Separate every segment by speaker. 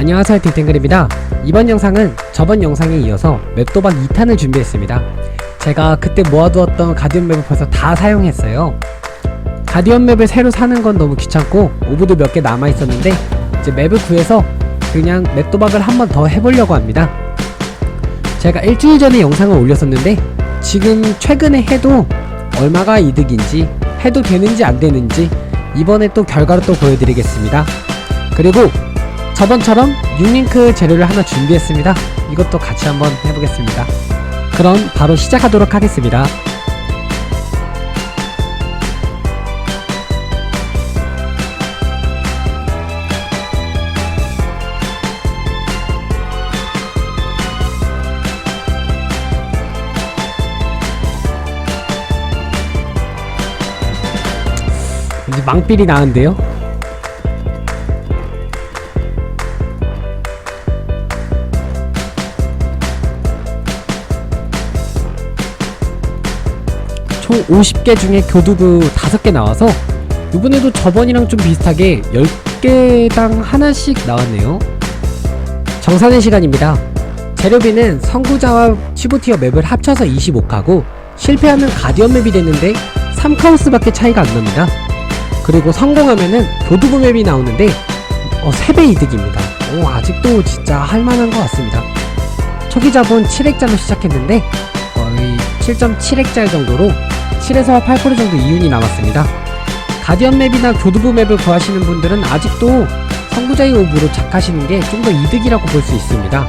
Speaker 1: 안녕하세요 딩땡글입니다. 이번 영상은 저번 영상에 이어서 맵도박 2탄을 준비했습니다. 제가 그때 모아두었던 가디언 맵을 벌써 다 사용했어요. 가디언 맵을 새로 사는 건 너무 귀찮고 오브도 몇 개 남아있었는데 이제 맵을 구해서 그냥 맵도박을 한 번 더 해보려고 합니다. 제가 일주일 전에 영상을 올렸었는데 지금 최근에 해도 얼마가 이득인지 해도 되는지 안 되는지 이번에 또 결과를 또 보여드리겠습니다. 그리고 저번처럼 6링크 재료를 하나 준비했습니다. 이것도 같이 한번 해보겠습니다. 그럼 바로 시작하도록 하겠습니다. 망필이 나는데요? 총 50개 중에 교두부 5개 나와서 이번에도 저번이랑 좀 비슷하게 10개당 하나씩 나왔네요. 정산의 시간입니다. 재료비는 선구자와 15티어 맵을 합쳐서 25카고 실패하면 가디언 맵이 되는데 3카우스밖에 차이가 안 납니다. 그리고 성공하면은 교두부 맵이 나오는데 어, 3배 이득입니다. 오, 아직도 진짜 할만한 것 같습니다. 초기 자본 7액자로 시작했는데 거의 7.7액자 정도로 7에서 8% 정도 이윤이 남았습니다. 가디언 맵이나 교두부 맵을 구하시는 분들은 아직도 선구자의 오브로 작하시는 게 좀 더 이득이라고 볼 수 있습니다.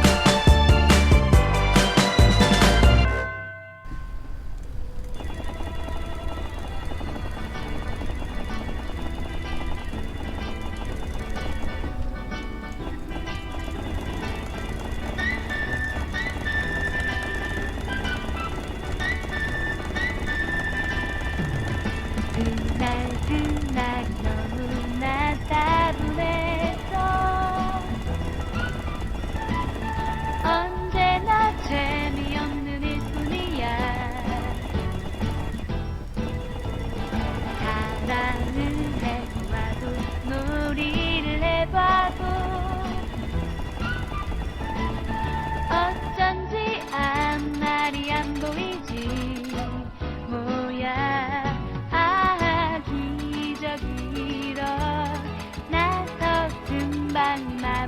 Speaker 2: 그날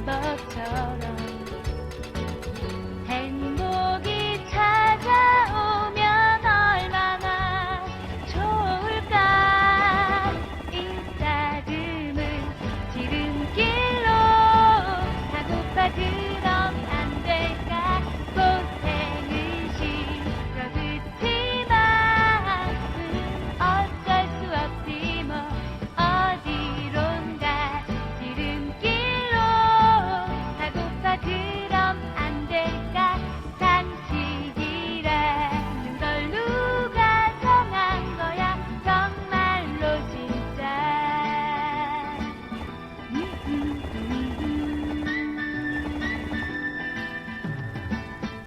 Speaker 2: 천사박처럼 행복이 찾아오면 얼마나 좋을까? 이 따듬은 지름길로 가고파진